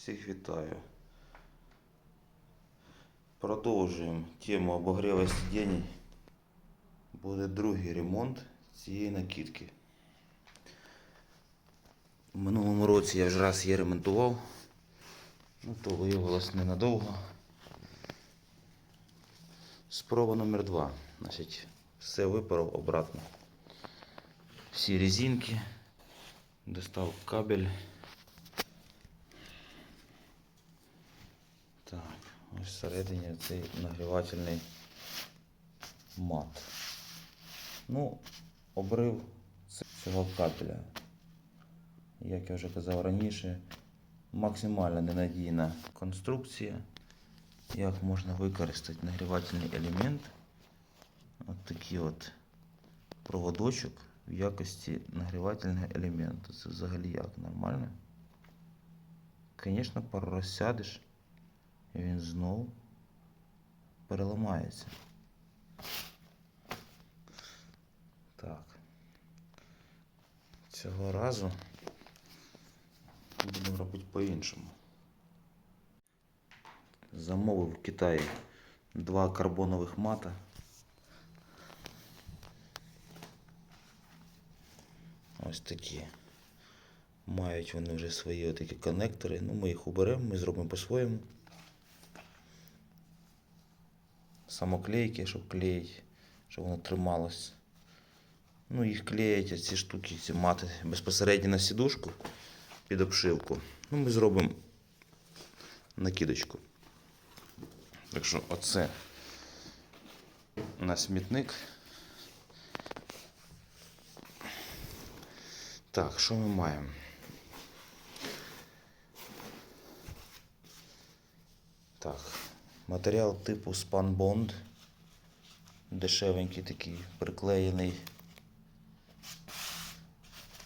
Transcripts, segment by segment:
Всіх вітаю. Продовжуємо тему обогріва сидінь. Буде другий ремонт цієї накидки. У минулому році я вже раз її ремонтував. Ну, то виявилось ненадовго. Спроба номер два. Значить, все випарав обратно. Всі резинки. Достав кабель. Так, ось всередині цей нагрівательний мат. Ну, обрив цього кабеля. Як я вже казав раніше, максимально ненадійна конструкція. Як можна використати нагрівательний елемент. От такий от проводочок в якості нагрівательного елементу. Це взагалі як нормально? Звісно, пару раз сядеш, і він знову переламається. Так. Цього разу будемо робити по-іншому. Замовив в Китаї два карбонових мата. Ось такі. Мають вони вже свої такі коннектори. Ну, ми їх уберемо, ми зробимо по-своєму. Самоклейки, щоб клеїти, щоб воно трималось. Ну, їх клеять ці штуки, ці мати безпосередньо на сідушку під обшивку. Ну, ми зробимо накидочку. Так що оце на смітник. Так, що ми маємо? Так, матеріал типу спанбонд. Дешевенький такий, приклеєний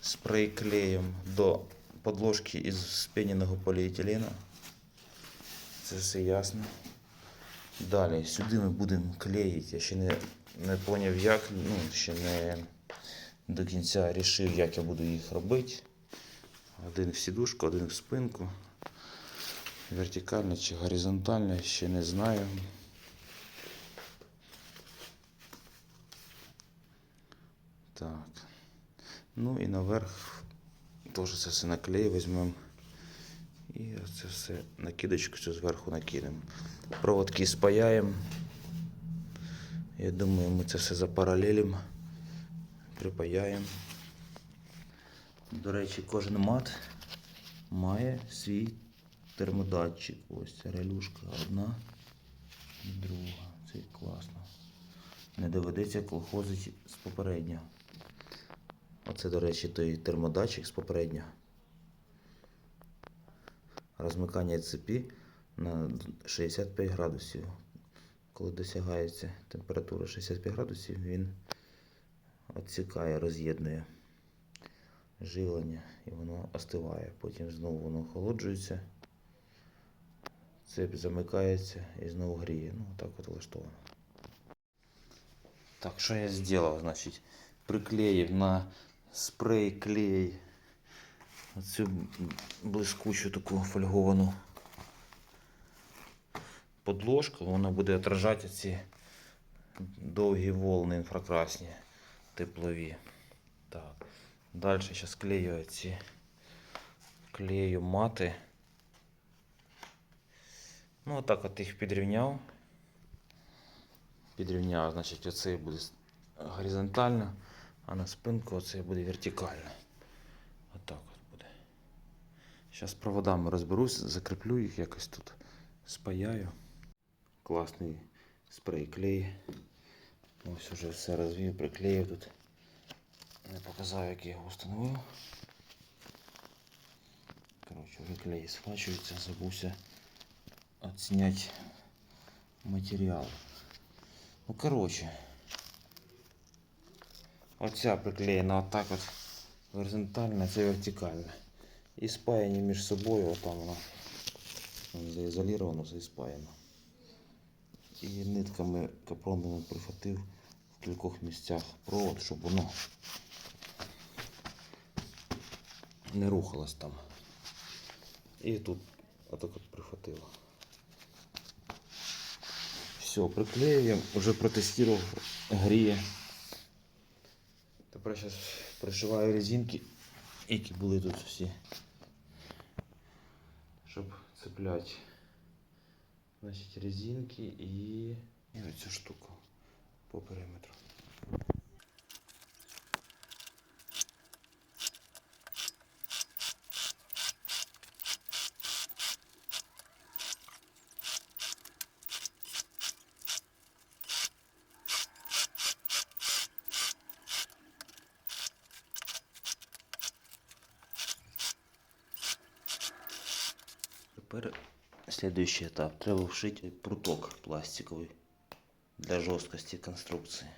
спрей клеєм до подложки із спіненого поліетилена. Це все ясно. Далі сюди ми будемо клеїти. Я ще не, не поняв як, ну, ще не до кінця рішив, як я буду їх робити. Один в сідушку, один в спинку. Вертикально чи горизонтально, ще не знаю. Так. Ну і наверх теж це все наклею візьмемо. І це все накидочку цю зверху накинемо. Проводки спаяємо. Я думаю, ми це все запаралелимо, припаяємо. До речі, кожен мат має свій термодатчик. Ось релюшка одна, друга. Це класно. Не доведеться колхозити з попереднього. Оце, до речі, той термодатчик з попереднього. Розмикання цепі на 65 градусів. Коли досягається температура 65 градусів, він відсікає, роз'єднує живлення і воно остиває. Потім знову воно охолоджується, цеп замикається і знову гріє. Ну, так от влаштовано. Так, що я зробив? Значить, приклеїв на спрей клей оцю блискучу таку фольговану подложку, вона буде отражати ці довгі волни інфракрасні, теплові. Так. Далі зараз клею ці клею мати. Ну, отак от їх підрівняв. Підрівняв, значить, оцей буде горизонтально, а на спинку оцей буде вертикально. Отак от буде. Зараз проводами розберусь, закріплю їх якось тут, спаяю. Класний спрей клей. Ось уже все розвів, приклеїв тут. Не показав, як я його встановив. Коротше, вже клей схвачується, забувся отсняти матеріал. Ну, коротше. Оця приклеєна отак от горизонтально, це вертикально. І спаяні між собою, отам воно заізоліровано, все спаяно. І нитками капроновими прихватив в кількох місцях провод, щоб воно не рухалось там. І тут отак от прихватило. Все, приклеюємо, вже протестував, гріє. Тепер зараз пришиваю резинки, які були тут всі. Щоб цепляти. Значить, резинки і, і оцю штуку по периметру. Тепер следующий етап. Треба вшити пруток пластиковий для жорсткості конструкції.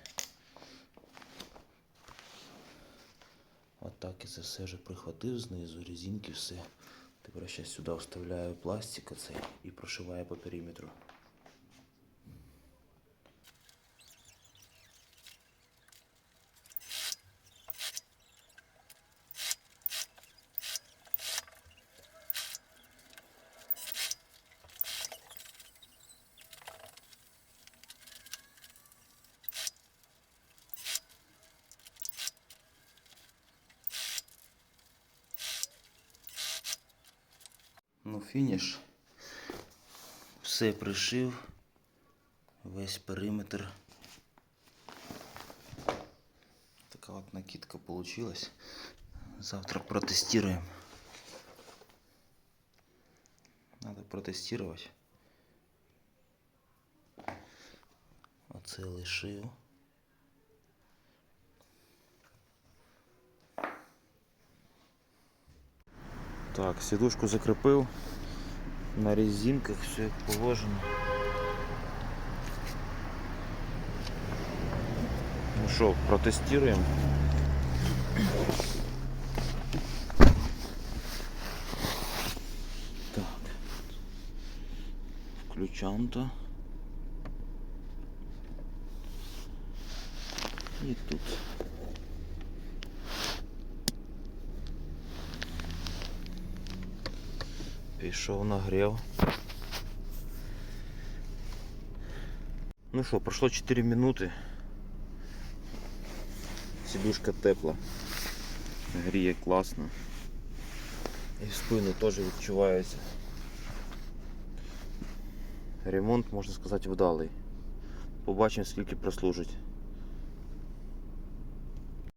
От так і це все вже прихватив знизу, резинки, все. Тепер ще сюди вставляю пластик оцей і прошиваю по периметру. Ну, фініш. Все пришив. Весь периметр. Така от накидка получилась. Завтра протестируем. Надо протестировать. Оце лишив. Так, сидушку закрепив. На резинках все як положено. Ну що, протестируємо. Так. Включам-то. І тут. Пішов нагрів. Ну що, пройшло 4 минути. Сидушка тепла. Гріє класно. І в спину теж відчувається. Ремонт, можна сказати, вдалий. Побачимо скільки прослужить.